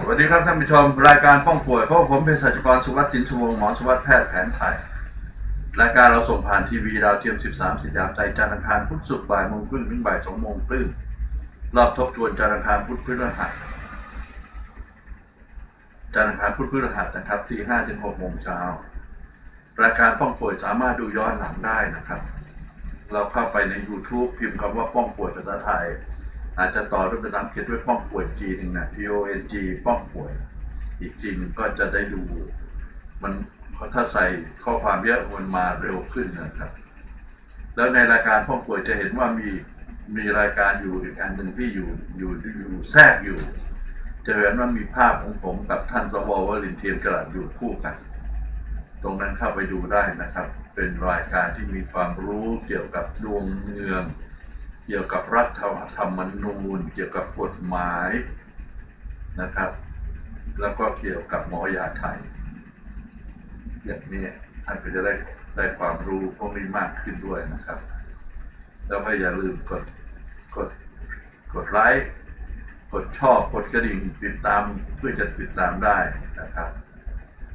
สวัสดีครับท่านผู้ชมรายการป้องป่วยเพราะผมเป็นศาสตราจารสุวัสดิ์สินสุวงศ์หมอสุวัสดิ์แพทย์แผนไทยรายการเราส่งผ่านทีวีดาวเทียม 13 สิยามใจจันทร์อังคารพุธศุกร์บ่ายโมงครึ่งถึงบ่ายสองโมงครึ่งรอบทบทวนจันทร์อังคารพุธพฤหัสจันทร์อังคารพุธพฤหัสนะครับตีห้าถึงหกโมงเช้ารายการป้องป่วยสามารถดูย้อนหลังได้นะครับ เราเข้าไปใน YouTube พิมพ์คำว่าป้องป่วยภาษาไทย อาจจะต่อด้วยภาษาอังกฤษด้วยป้องป่วยจีหนึ่งนะ P O N G ป้องป่วย อีกทีหนึงก็จะได้ดู มันถ้าใส่ข้อความเยอะมันมาเร็วขึ้นนะครับ แล้วในรายการป้องป่วยจะเห็นว่ามีมีรายการอยู่อีกอันหนึ่งที่อยู่อยู่อยู่แทรกอยู่ จะเห็นว่ามีภาพของผมกับท่านสววลินเทียมกระดอยู่คู่กัน ตรงนั้นเข้าไปดูได้นะครับ เป็นรายการที่มีความรู้เกี่ยวกับดวงเมือง เกี่ยวกับรัฐธรรมนูญ เกี่ยวกับกฎหมายนะครับ แล้วก็เกี่ยวกับหมอยาไทย อย่างนี้ท่านก็จะได้ได้ความรู้พวกนี้มากขึ้นด้วยนะครับ แล้วก็อย่าลืมกดกดกดไลค์กดชอบกดกระดิ่งติดตามเพื่อจะติดตามได้นะครับ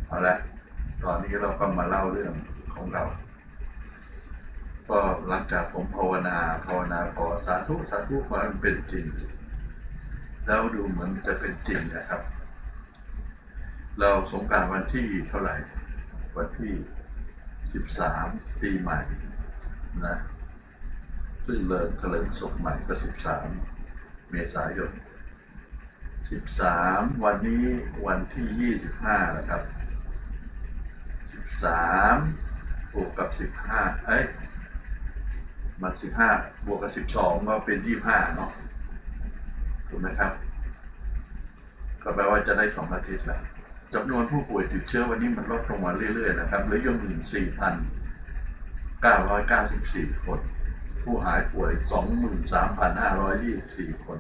เอาละตอนนี้เราก็มาเล่าเรื่องของเรา ก็หลังจากผมภาวนาภาวนาขอสาธุสาธุขอให้มันเป็นจริง แล้วดูเหมือนจะเป็นจริงนะครับ เราสงการวันที่เท่าไหร่ วันที่สิบสามปีใหม่นะซึ่งเลิมเถลิงศกใหม่ก็สิบสามเมษายนสิบสามวันนี้วันที่ยี่สิบห้านะครับสิบสามบวกกับสิบห้าเอ้ย มันสิบห้าบวกกับสิบสองก็เป็นยี่ห้าเนาะถูกไหมครับ ก็แปลว่าจะได้สองอาทิตย์แล้วจำนวนผู้ป่วยติดเชื้อวันนี้มันลดลงมาเรื่อยๆนะครับเหลืออยู่หมื่นสี่พันเก้าร้อยเก้าสิบสี่คน ผู้หายป่วยสองหมื่นสามพันห้าร้อยยี่สิบสี่คน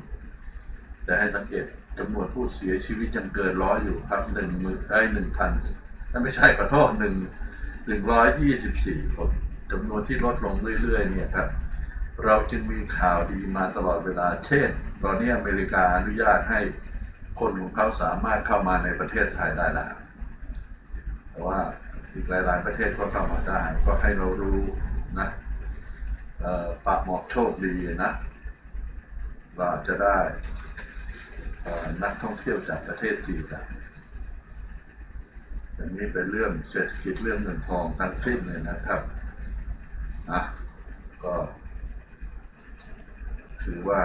แต่ให้สังเกตจำนวนผู้เสียชีวิตยังเกินร้อยอยู่ครับหนึ่งหมื่นไอ้หนึ่งพันนั่นไม่ใช่ขอโทษหนึ่งหนึ่งร้อยยี่สิบสี่คนจำนวนที่ลดลงเรื่อยๆเนี่ยครับ เราจึงมีข่าวดีมาตลอดเวลา เช่น ตอนนี้อเมริกาอนุญาตให้คนของเขาสามารถเข้ามาในประเทศไทยได้แล้วแต่ว่าอีกหลาย ๆ ประเทศก็เข้ามาได้ ก็ให้เรารู้นะปากหมอกโชคดีนะ เราจะได้นักท่องเที่ยวจากประเทศจีนนะอย่างนี้เป็นเรื่องเศรษฐกิจเรื่องเงินทองทั้งสิ้นเลยนะครับ อะ ก็ ถือว่า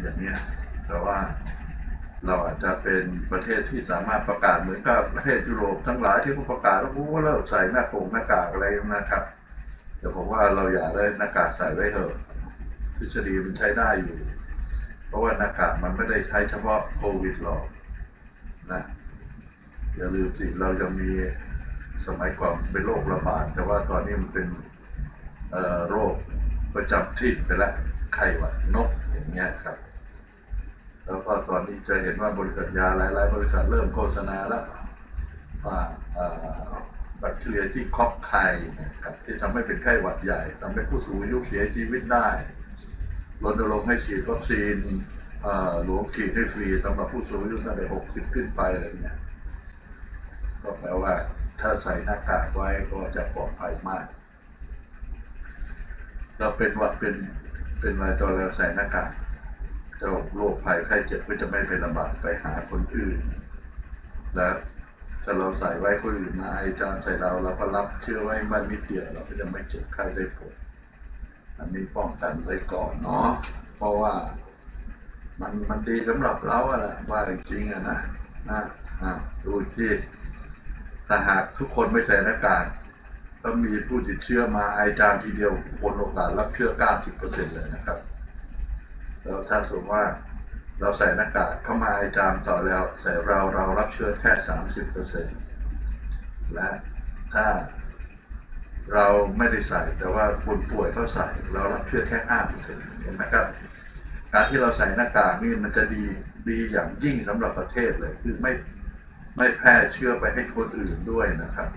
อย่างนี้แต่ว่าเราอาจจะเป็นประเทศที่สามารถประกาศเหมือนกับประเทศยุโรปทั้งหลายที่เขาประกาศแล้วว่าเลิกใส่หน้ากงหน้ากากอะไรนะครับ แต่ผมว่าเราอย่าได้หน้ากากใส่ไว้เถอะทฤษฎีมันใช้ได้อยู่ เพราะว่าหน้ากากมันไม่ได้ใช้เฉพาะโควิดหรอกนะอย่าลืมสิเรายังมีสมัยก่อนเป็นโรคระบาดแต่ว่าตอนนี้มันเป็นเอ่อโรคประจำถิ่ไปแล้วไข้หวัดนก อย่างเงี้ยครับ แล้วก็ตอนนี้จะเห็นว่าบริษัทยาหลาย ๆ บริษัทเริ่มโฆษณาแล้วว่าแบคทีเรียที่ครอบไข่นะครับที่ทำให้เป็นไข้หวัดใหญ่ทำให้ผู้สูงอายุเสียชีวิตได้รณรงค์ให้ฉีดวัคซีนหลวงฉีดให้ฟรีสำหรับผู้สูงอายุตั้งแต่หกสิบขึ้นไปอะไรเงี้ยก็แปลว่าถ้าใส่หน้ากากไว้ก็จะปลอดภัยมากเราเป็นหวัดเป็น เป็นอะไรตอนเราใส่หน้ากากเจ้าโรคภัยไข้เจ็บก็จะไม่ไประบาดไปหาคนอื่น แล้วถ้าเราใส่ไว้คนอื่นมาไอจามใส่เราเราก็รับเชื้อไว้บ้านนิดเดียวเราก็จะไม่เจ็บไข้ได้ป่วยอันนี้ป้องกันไว้ก่อนเนาะเพราะว่ามันมันดีสำหรับเราอะแหละว่าจริงอะนะนะอะดูที่ถ้าหากทุกคนไม่ใส่หน้ากาก ถ้ามีผู้ติดเชื้อมาไอจามทีเดียวคนโอกาสรับเชื้อ 90%เลยนะครับ แล้วถ้าสมมติว่าเราใส่หน้ากากเข้ามาไอจามต่อแล้ว ใส่เราเรารับเชื้อแค่ 30%และถ้าเราไม่ได้ใส่แต่ว่าคนป่วยเขาใส่ เรารับเชื้อแค่ 5%เห็นไหมครับ การที่เราใส่หน้ากากนี่มันจะดีดีอย่างยิ่งสำหรับประเทศเลย คือไม่ไม่แพร่เชื้อไปให้คนอื่นด้วยนะครับ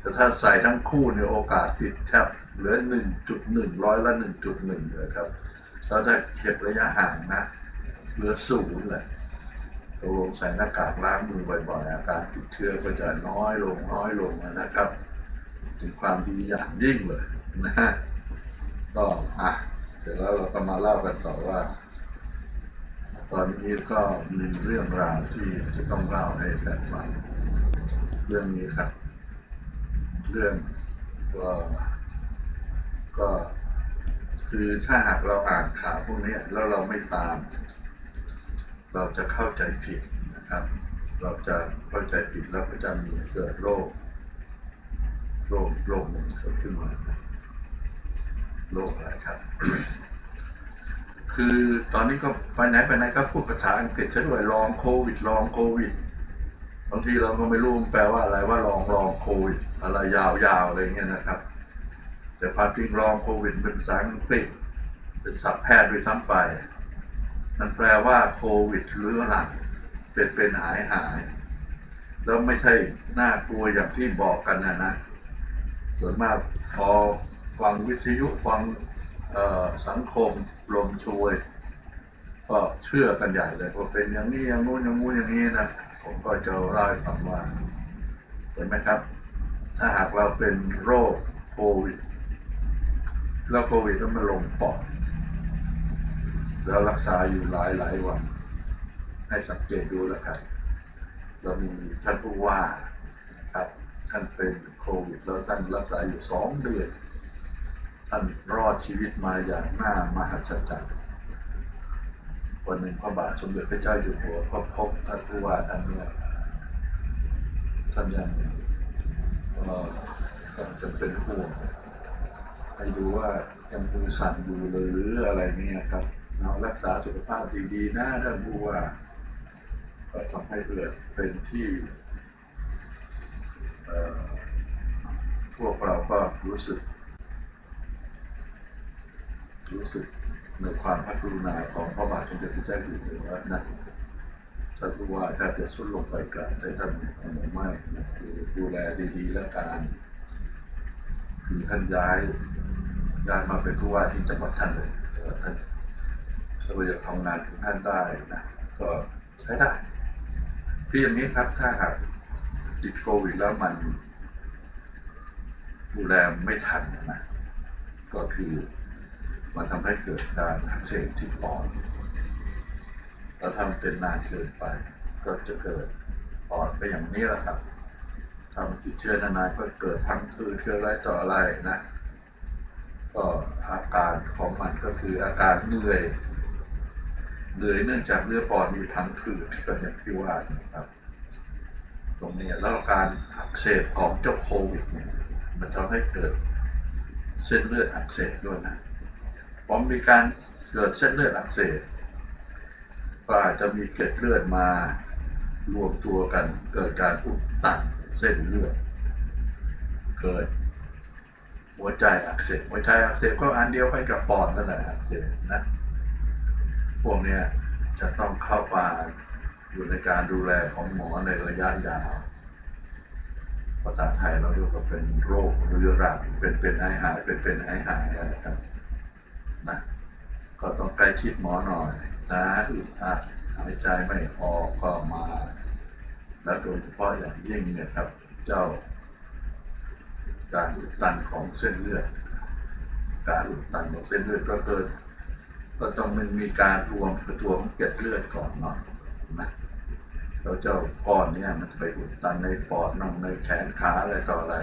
แต่ถ้าใส่ทั้งคู่เนี่ยโอกาสติดแทบเหลือ1.1ร้อยละ1.1เลยครับแล้วถ้าเก็บระยะห่างนะเหลือศูนย์เลยตกลงใส่หน้ากากล้างมือบ่อยๆอาการติดเชื้อก็จะน้อยลงน้อยลงนะครับเป็นความดีอย่างยิ่งเลยนะฮะก็อะเสร็จแล้วเราก็มาเล่ากันต่อว่า ตอนนี้ก็มีเรื่องราวที่จะต้องเล่าให้แฟนฟังเรื่องนี้ครับ เรื่องก็ก็คือถ้าหากเราอ่านข่าวพวกนี้แล้วเราไม่ตาม เราจะเข้าใจผิดนะครับ เราจะเข้าใจผิดแล้วก็จะมีเกิดโรคโรคโรคหนึ่งเกิดขึ้นมาโรคอะไรครับ คือตอนนี้ก็ไปไหนไปไหนก็พูดภาษาอังกฤษซะด้วยลองโควิดลองโควิด บางทีเราก็ไม่รู้มันแปลว่าอะไรว่าลองลองโควิดอะไรยาวๆอะไรเงี้ยนะครับ แต่ความจริงลองโควิดเป็นภาษาอังกฤษเป็นศัพท์แพทย์ด้วยซ้ำไป มันแปลว่าโควิดเรื้อรังเป็นเป็นหายหายแล้วไม่ใช่น่ากลัวอย่างที่บอกกันนะนะ ส่วนมากพอฟังวิทยุฟังสังคมลมช่วย ก็เชื่อกันใหญ่เลยว่าเป็นอย่างนี้อย่างนู้นอย่างนู้นอย่างนี้นะ ผมก็จะเล่าให้ฟังว่าเห็นไหมครับ ถ้าหากเราเป็นโรคโควิด แล้วโควิดแล้วมันลงปอด แล้วรักษาอยู่หลายหลายวัน ให้สังเกตดูแล้วครับ เรามีท่านผู้ว่าครับ ท่านเป็นโควิดแล้วท่านรักษาอยู่สองเดือน ท่านรอดชีวิตมาอย่างน่ามหัศจรรย์ วันหนึ่งพระบาทสมเด็จพระเจ้าอยู่หัวก็พบท่านผู้ว่าท่านเนี่ยท่านยังเอ่อก็จะเป็นห่วงให้ดูว่ายังมือสั่นอยู่เลยหรืออะไรเนี่ยครับเอารักษาสุขภาพดีๆนะท่านผู้ว่าก็ทำให้เกิดเป็นที่เอ่อพวกเราก็รู้สึก รู้สึก ในความพระกรุณาของพระบาทสมเด็จพระเจ้าอยู่หัวนะท่านผู้ว่าถ้าจะสุดลงไปกราบใช้ท่านไม่นะคือดูแลดีๆแล้วการคือท่านย้ายย้ายมาเป็นผู้ว่าที่จังหวัดท่านเลยแต่ว่าท่านถ้าเราจะทำงานของท่านได้นะก็ใช้ได้คืออย่างนี้ครับถ้าหากติดโควิดแล้วมันดูแลไม่ทันนะก็คือ มันทำให้เกิดการอักเสบที่ปอดแล้วถ้ามันเป็นนานเกินไป ก็จะเกิดปอดไปอย่างนี้แหละครับถ้ามันติดเชื้อนานๆก็เกิดทั้งพืชเชื้อไรต่ออะไรนะ ก็อาการของมันก็คืออาการเหนื่อยเหนื่อยเนื่องจากเลือดปอดมีพังผืดก็อย่างที่ว่านะครับ ตรงนี้แล้วการอักเสบของเจ้าโควิดเนี่ยมันทำให้เกิดเส้นเลือดอักเสบด้วยนะ พอมีการเกิดเส้นเลือดอักเสบก็อาจจะมีเกล็ดเลือดมารวมตัวกัน เกิดการอุดตันเส้นเลือด เกิด หัวใจอักเสบหัวใจอักเสบก็อันเดียวกันกับปอดนั่นแหละอักเสบนะพวกเนี้ยจะต้องเข้ามาอยู่ในการดูแลของหมอในระยะยาวภาษาไทยเราเรียกว่าเป็นโรคเรื้อรังเป็นเป็นหายหายเป็นเป็นหายหายนะครับ ก็ต้องใกล้ชิดหมอหน่อยนะอึดอัดหายใจไม่ออกก็มา แล้วโดยเฉพาะอย่างยิ่งเนี่ยครับ เจ้า การอุดตันของเส้นเลือด การอุดตันของเส้นเลือดก็เกิด ก็ต้องมันมีการรวมตัวของเกล็ดเลือดก่อนเนาะนะแล้วเจ้าก้อนเนี่ยมันจะไปอุดตันในปอดน่องในแขนขาอะไรต่ออะไร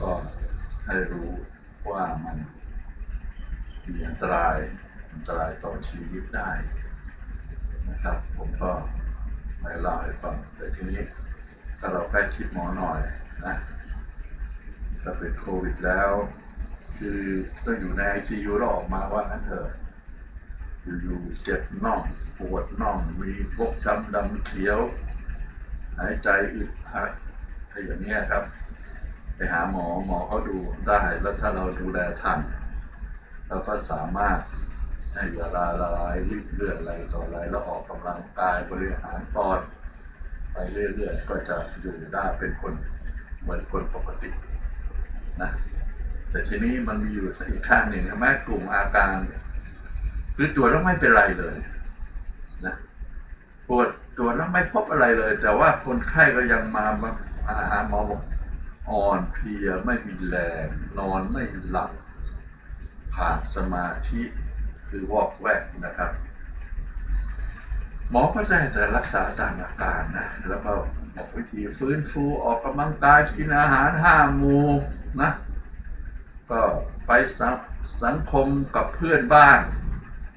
ก็ให้รู้ว่ามัน มีอันตรายอันตรายต่อชีวิตได้นะครับ ผมก็ไม่เล่าให้ฟังแต่ทีนี้ถ้าเราใกล้ชิดหมอหน่อยนะถ้าเป็นโควิดแล้ว คือต้องอยู่ในไอซียูแล้วออกมาว่างั้นเถอะอยู่ๆเจ็บน่องปวดน่องมีฟกช้ำดำเขียว หายใจอึดอัดอะไรอย่างเงี้ยครับ ไปหาหมอหมอเขาดูได้แล้วถ้าเราดูแลทัน เราก็สามารถให้ยาลาละลายริ่มเลือดอะไรต่ออะไรแล้วออกกำลังกายบริหารปอดไปเรื่อยๆก็จะอยู่ได้เป็นคนเหมือนคนปกตินะแต่ทีนี้มันมีอยู่อีกข้างหนึ่งใช่ไหมกลุ่มอาการคือตรวจแล้วไม่เป็นไรเลยนะปวดตรวจแล้วไม่พบอะไรเลย แต่ว่าคนไข้ก็ยังมามามาหาหมอบอกอ่อนเพลียไม่มีแรงนอนไม่หลับ ขาดสมาธิคือวอกแวกนะครับ หมอก็ได้แต่รักษาตามอาการนะ แล้วก็บอกวิธีฟื้นฟูออกกำลังกายกินอาหารห้ามูนะ ก็ไปสังสังคมกับเพื่อนบ้าง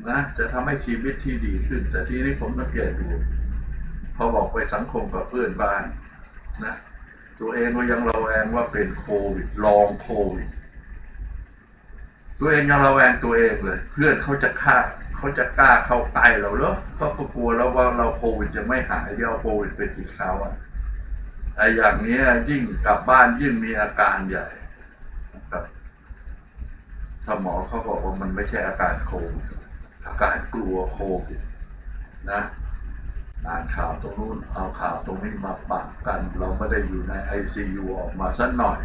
นะ จะทำให้ชีวิตที่ดีขึ้น แต่ที่นี้ผมสังเกตดูพอบอกไปสังคมกับเพื่อนบ้านนะ ตัวเองก็ยังระแวงว่าเป็นโควิดลองโควิด ตัวเองยังระแวงตัวเองเลย เพื่อนเขาจะฆ่าเขาจะกล้าเข้าใกล้เราเหรอเขาก็กลัวแล้วว่าเราโควิดจะไม่หายเดี๋ยวเอาโควิดไปติดเขาอะไอ้อย่างนี้ยยิ่งกลับบ้านยิ่งมีอาการใหญ่นะครับถ้าหมอเขาบอกว่ามันไม่ใช่อาการโควิดอาการกลัวโควิดนะอ่านข่าวตรงนู้นเอาข่าวตรงนี้มาปะกัน เราไม่ได้อยู่ในไอซียูออกมาสักหน่อย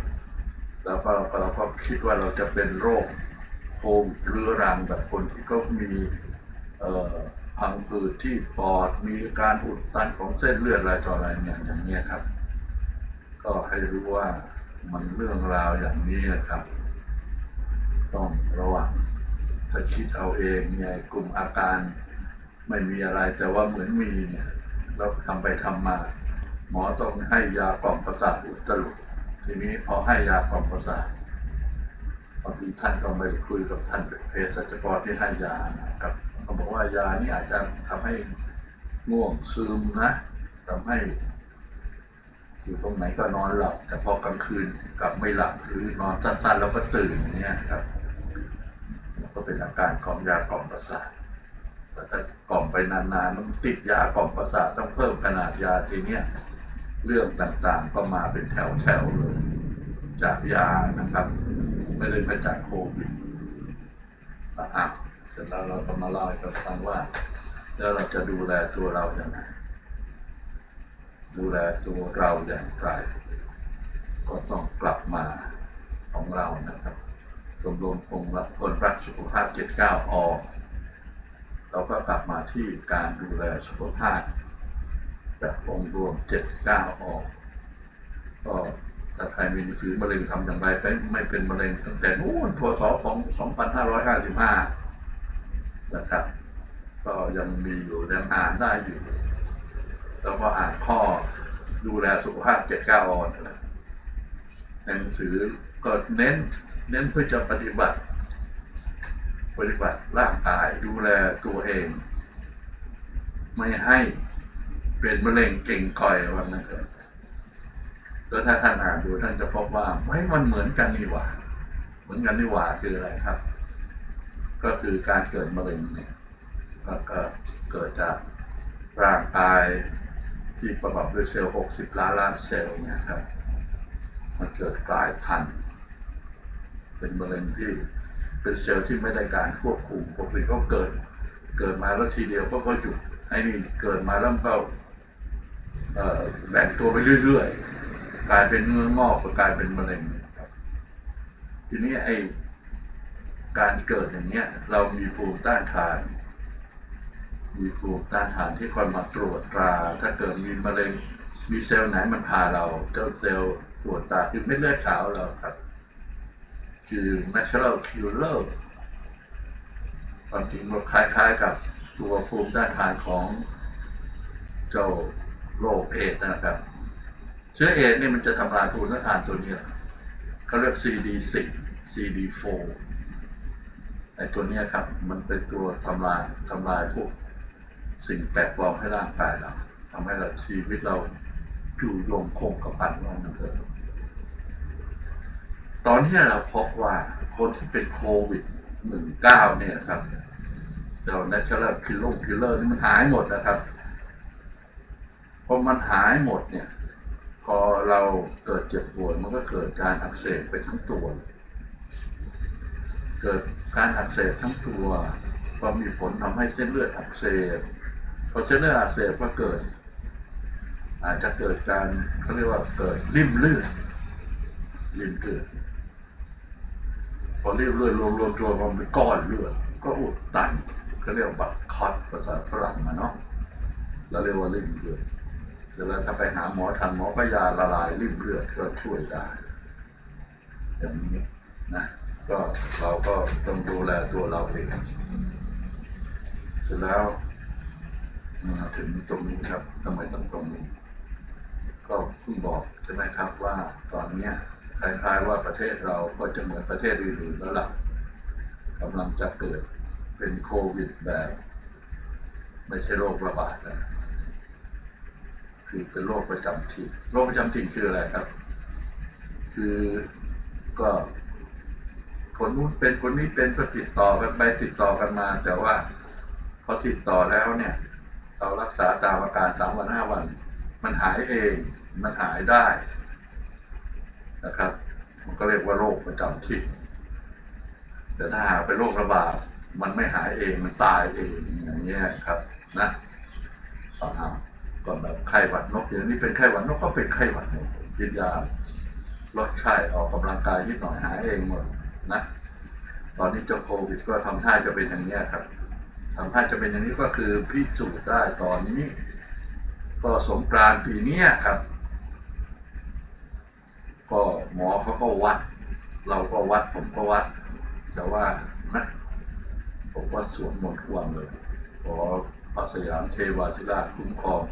แล้วก็เราก็คิดว่าเราจะเป็นโรค โควิดเรื้อรังแบบคนที่เขามีพังผืดที่ปอดมีการอุดตันของเส้นเลือดอะไรต่ออะไรเนี่ยอย่างเนี้ยครับ ก็ให้รู้ว่ามันเรื่องราวอย่างนี้นะครับ ต้องระวังถ้าคิดเอาเองเนี่ยกลุ่มอาการไม่มีอะไรแต่ว่าเหมือนมีเนี่ยเราทำไปทำมา หมอต้องให้ยากล่อมประสาทอุดตลุดทีนี้พอให้ยากล่อมประสาท บางทีท่านก็ไปคุยกับท่านเภสัชกรที่ให้ยานะครับเขาบอกว่ายานี่อาจจะทำให้ง่วงซึมนะทำให้ อยู่ตรงไหนก็นอนหลับ แต่พอกลางคืนกลับไม่หลับหรือนอนสั้นๆ แล้วก็ตื่นเงี้ยครับก็เป็นอาการของยากล่อมประสาทแต่ถ้ากล่อมไปนานๆมันติดยากล่อมประสาทต้องเพิ่มขนาดยาทีเนี้ยเรื่องต่างๆก็มาเป็นแถวๆเลย จากยานะครับ ไม่ได้มาจากโควิดอะเสร็จแล้วเราก็มาเล่าให้กันฟังว่า แล้วเราจะดูแลตัวเราอย่างไรดูแลตัวเราอย่างไรก็ต้องกลับมาของเรานะครับชมรมองค์รักคนรักสุขภาพ 79อเราก็กลับมาที่การดูแลสุขภาพแบบองค์รวม 79อก็ ถ้าใครมีหนังสือมะเร็งทำอย่างไรเป็นไม่เป็นมะเร็งตั้งแต่นู้นพศของ2555นะครับ ก็ยังมีอยู่ยังอ่านได้อยู่ แล้วก็อ่านข้อดูแลสุขภาพเจ็ดเก้าออนหนังสือก็เน้น เน้นเพื่อจะปฏิบัติ ปฏิบัติร่างกายดูแลตัวเอง ไม่ให้เป็นมะเร็งเก่งก่อยวันนั้นเถอะ แล้วถ้าท่านอ่านดูท่านจะพบว่าไม่มันเหมือนกันนี่หว่า เหมือนกันนี่หว่าคืออะไรครับ ก็คือการเกิดมะเร็งเนี่ยก็เกิดจากร่างกายที่ประกอบด้วยเซลล์ 60 ล้านล้านเซลล์เนี่ยครับ มันเกิดกลายพันธุ์ เป็นมะเร็งที่เป็นเซลล์ที่ไม่ได้การควบคุมปกติก็เกิด เกิดมาแล้วทีเดียวก็ก็หยุดไอ้นี่เกิดมาแล้วก็เอ่อแบ่งตัวไปเรื่อยๆ กลายเป็นเนื้องอกก็กลายเป็นมะเร็งครับทีนี้ไอ้การเกิดอย่างเนี้ย เรามีภูมิต้านทาน มีภูมิต้านทานที่คอยมาตรวจตรา ถ้าเกิดมีมะเร็ง มีเซลล์ไหนมันพาเรา เจ้าเซลล์ตรวจตราคือเม็ดเลือดขาวเราครับ คือ natural killer ความจริงมันคล้ายๆกับตัวภูมิต้านทานของเจ้าโรคเอดส์นะครับ ชื้อเอดส์เนี่ยมันจะทำลายภูมิต้านทานตัวนี้เขาเรียก CD10 CD4 ไอ้ตัวนี้ครับ มันเป็นตัวทำลายทำลายพวกสิ่งแปลกปลอมให้ร่างกายเราทำให้เราชีวิตเราอยู่ยงคงกระพันว่านั่นเถอะตอนนี้เราพบว่าคนที่เป็นโควิด 19 เนี่ยครับเจ้า natural killer killer นี่มันหายหมดนะครับพอมันหายหมดเนี่ย พอเราเกิดเจ็บปวดมันก็เกิดการอักเสบไปทั้งตัว เกิดการอักเสบทั้งตัวก็มีผลทำให้เส้นเลือดอักเสบพอเส้นเลือดอักเสบก็เกิด อาจจะเกิดการเขาเรียกว่าเกิดริ่มเลือดริ่มเลือดพอริ่มเลือดรวมรวมตัวมันเป็นก้อนเลือดก็อุดตันเขาเรียกว่าบัตคอตภาษาฝรั่งนะเนาะเราเรียกว่าริ่มเลือด แล้วถ้าไปหาหมอทันหมอก็ยาละลายริ่มเลือดก็ช่วยได้อย่างนี้นะก็เราก็ต้องดูแลตัวเราเองเสร็จแล้วมาถึงตรงนี้ครับทำไมต้องตรงนี้ ก็เพิ่งบอกใช่ไหมครับว่าตอนเนี้ยคล้ายๆว่าประเทศเราก็จะเหมือนประเทศอื่นๆแล้วล่ะกำลังจะเกิดเป็นโควิดแบบ ไม่ใช่โรคระบาดนะ คือเป็นโรคประจำถิ่นโรคประจำถิ่นคืออะไรครับ คือก็คนนู้นเป็นคนนี้เป็นก็ติดต่อกันไปติดต่อกันมา แต่ว่าพอติดต่อแล้วเนี่ย เรารักษาตามอาการสามวันห้าวัน มันหายเองมันหายได้นะครับ มันก็เรียกว่าโรคประจำถิ่นแต่ถ้าหากเป็นโรคระบาดมันไม่หายเองมันตายเองอย่างเงี้ยครับนะก็เอา ก่อนแบบไข้หวัดนกอย่างนี้เป็นไข้หวัดนกก็เป็นไข้หวัดนกกินยาลดไข้ออกกำลังกายนิดหน่อยหายเองหมดนะตอนนี้เจ้าโควิดก็ทำท่าจะเป็นอย่างนี้ครับทำท่าจะเป็นอย่างนี้ก็คือพิสูจน์ได้ตอนนี้ ก็สงกรานปีนี้ครับ ก็หมอเขาก็วัด เราก็วัดผมก็วัด แต่ว่านะผมว่าสวมมนต์ทุกวันเลยขอพระสยามเทวาธิราชคุ้มครอง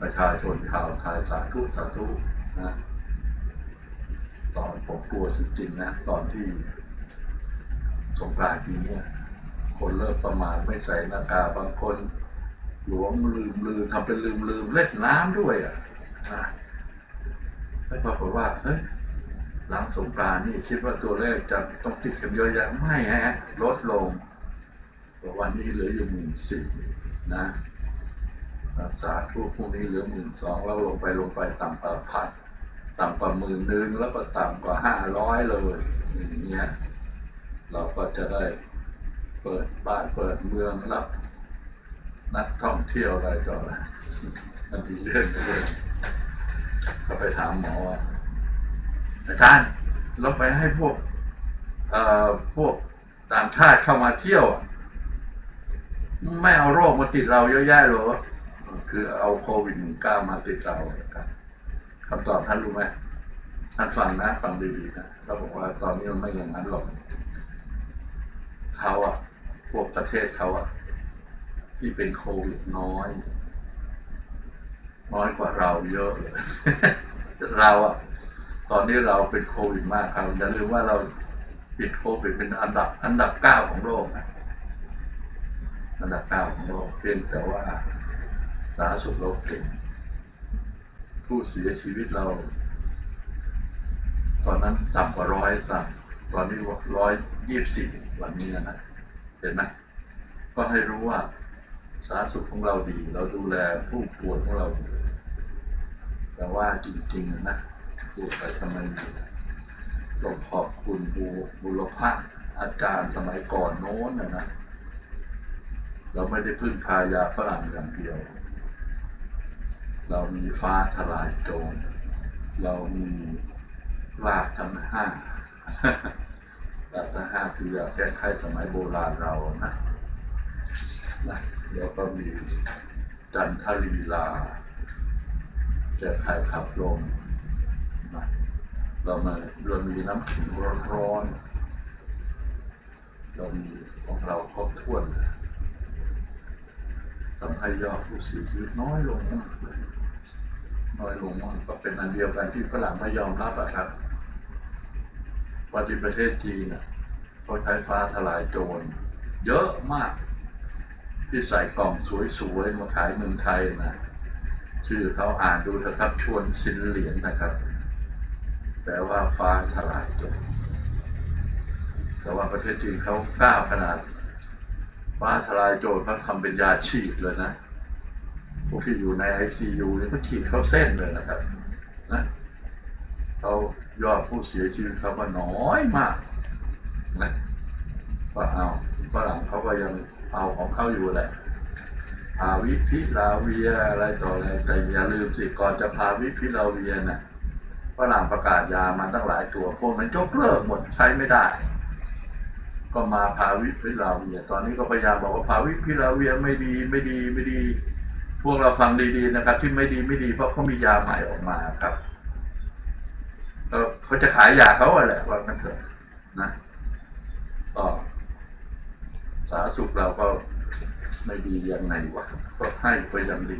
ประชาชนชาวไทยสาธุสาธุนะตอนผมกลัวจริงๆนะ ตอนที่สงกรานต์ปีเนี้ยคนเริ่มประมาณไม่ใส่หน้ากากบางคน หลวมลืมลืมทำเป็นลืมลืมเล่นน้ำด้วยอะนะไม่ปรากฏว่าเฮ้ยหลังสงกรานต์นี่คิดว่าตัวเลขจะต้องติดกันเยอะแยะไม่ฮะลดลงแต่วันนี้เหลืออยู่หมื่นสี่นะ รักษาทุกพวกนี้เหลือหมื่นสองแล้วลงไปลงไปต่ำกว่าพันต่ำกว่าหมื่นนึงแล้วก็ต่ำกว่าห้าร้อยเลยอย่างเงี้ยเราก็จะได้เปิดบ้านเปิดเมืองรับนักท่องเที่ยวอะไรต่ออะไรมันมีเรื่องเลยก็ไปถามหมอว่าอาจารย์เราไปให้พวกเอ่อพวกต่างชาติเข้ามาเที่ยวอะไม่เอาโรคมาติดเราเยอะแยะเหรอ คือเอาโควิดเก้ามาติดเราครับคำตอบท่านรู้ไหมท่านฟังนะฟังดีๆนะเขาบอกว่าตอนนี้มันไม่อย่างนั้นหรอกเขาอะพวกประเทศเขาอะที่เป็นโควิดน้อย น้อยกว่าเราเยอะเลยเราอะตอนนี้เราเป็นโควิดมากครับอย่าลืมว่าเราติดโควิดเป็นอันดับ อันดับเก้าของโลกนะอันดับเก้าของโลกเพียงแต่ว่า สาธารณสุขโลกเก่งผู้เสียชีวิตเรา ตอนนั้นต่ำกว่าร้อยสักตอนนี้ร้อยยี่สิบสี่วันนี้นะเห็นไหมก็ให้รู้ว่าสาธารณสุขของเราดี เราดูแลผู้ป่วยของเราดีแต่ว่าจริงๆนะพูดไปทำไมต้องขอบคุณบูบุรพะอาจารย์สมัยก่อนโน้นนะนะ เราไม่ได้พึ่งพายาฝรั่งอย่างเดียว เรามีฟ้าทลายโจรเรามีรากทั้งห้ารากทั้งห้าคือยาแก้ไขสมัยโบราณเรานะนะแล้วก็มีจันทลีลาแก้ไขขับลมนะเรามาเรามีน้ำขิงร้อนๆเรามีของเราครบถ้วนทำให้ยอดผู้เสียชีวิตน้อยลงมากเลย น้อยลงมากก็เป็นอันเดียวกันที่ฝรั่งไม่ยอมรับอะครับว่าที่ประเทศจีนน่ะเขาใช้ฟ้าทลายโจรเยอะมาก ที่ใส่กล่องสวยๆมาขายเมืองไทยนะชื่อเขาอ่านดูนะครับชวนซินเหรียญนะครับแต่ว่าฟ้าทลายโจรแต่ว่าประเทศจีนเขากล้าขนาดฟ้าทลายโจรเขาทำเป็นยาฉีดเลยนะ วกที่อยู่ในไอซียูเนี่ยก็ฉีดเข้าเส้นเลยนะครับนะเขายอดผู้เสียชีวิตเขาก็น้อยมากนะก็เอาฝรั่งเขาก็ยังเอาของเขาอยู่แหละพาวิพิลาเวียอะไรต่ออะไรแต่อย่าลืมสิก่อนจะพาวิพิลาเวียนะฝรั่งประกาศยามาตั้งหลายตัวพวกนั้นยกเลิกหมดใช้ไม่ได้ ก็มาพาวิพิลาเวีย ตอนนี้ก็พยายามบอกว่าพาวิพิลาเวียไม่ดีไม่ดีไม่ดี พวกเราฟังดีๆนะครับ ที่ไม่ดีไม่ดีเพราะเขามียาใหม่ออกมาครับเขาจะขายยาเขาอะแหละว่ามันเถอะนะก็สาธารณสุขเราก็ไม่ดียังไงวะก็ให้ไปยังดี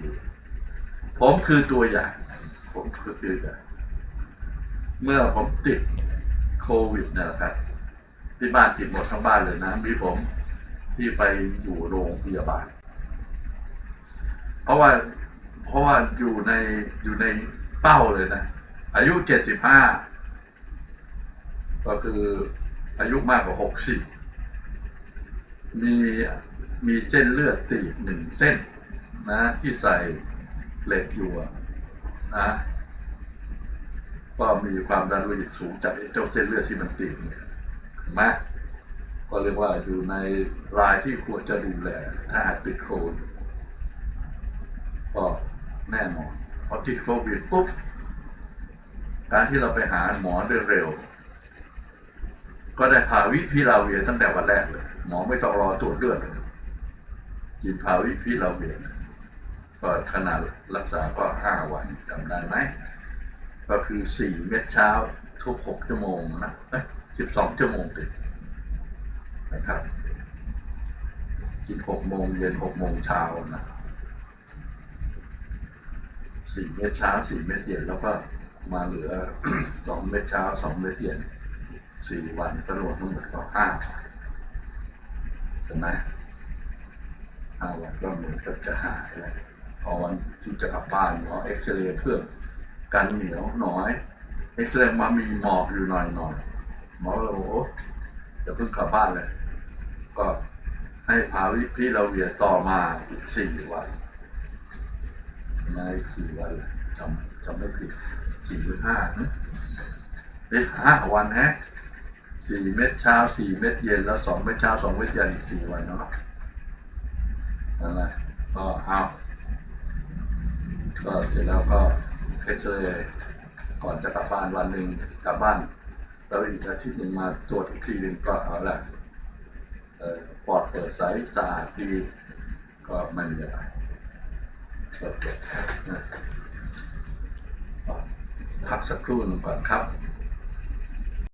ผมคือตัวอย่าง ผมคือตัวอย่างเมื่อผมติดโควิดนยนะครับ ที่บ้านติดหมดทั้งบ้านเลยนะมีผมที่ไปอยู่โรงพยาบาล เพราะว่าเพราะว่าอยู่ในอยู่ในเป้าเลยนะ อายุเจ็ดสิบห้าก็คืออายุมากกว่าหกสิบมีมีเส้นเลือดตีบหนึ่งเส้นนะที่ใส่เหล็กอยู่นะก็มีความดันโลหิตสูงจากเจ้าเส้นเลือดที่มันตีบเนี่ยเห็นไหมก็เรียกว่าอยู่ในรายที่ควรจะดูแลถ้าหากติดโควิด ก็แน่นอนพอติดโควิดปุ๊บ การที่เราไปหาหมอเร็วก็ได้พาวิพิลาเวียตั้งแต่วันแรกเลย หมอไม่ต้องรอตรวจเลือดเลยกินพาวิพิลาเวียก็ขนาดรักษาก็ห้าวันจำได้ไหมก็คือสี่เม็ดเช้าทุกหกชั่วโมงนะสิบสองชั่วโมงติดนะครับ กินหกโมงเย็นหกโมงเช้านะ สี่เม็ดเช้าสี่เม็ดเย็นแล้วก็มาเหลือสองเม็ดเช้าสองเม็ดเย็นสี่วันก็รวมทั้งหมดก็ห้าใช่ไหมห้าวันก็เหมือนกับจะหายเลยพอวันที่จะกลับบ้านหมอเอ็กซเรย์เพื่อกันเหนียวน่อยเอ็กซเรย์มามีหมอกอยู่หน่อยหน่อยหมอเลยบอกโอ้จะเพิ่งกลับบ้านเลย ก็ให้พาวิพี่เราเวียต่อมาอีกสี่วัน มาสี่วันจำจำไม่ผิดสี่หรือห้านะเอ้ยห้าวันฮะสี่เม็ดเช้าสี่เม็ดเย็นแล้วสองเม็ดเช้าสองเม็ดเย็นอีกสี่วันเนาะนั่นแหละก็เอาก็เสร็จแล้วก็เอ็กซเรย์ก่อนจะกลับบ้านวันหนึ่งกลับบ้านแล้วอีกอาทิตย์หนึ่งมาตรวจอีกทีหนึ่งก็เอาละเอ่อปอดเปิดใสสะอาดดีก็ไม่มีอะไร พักสักครู่หนึ่งก่อนครับ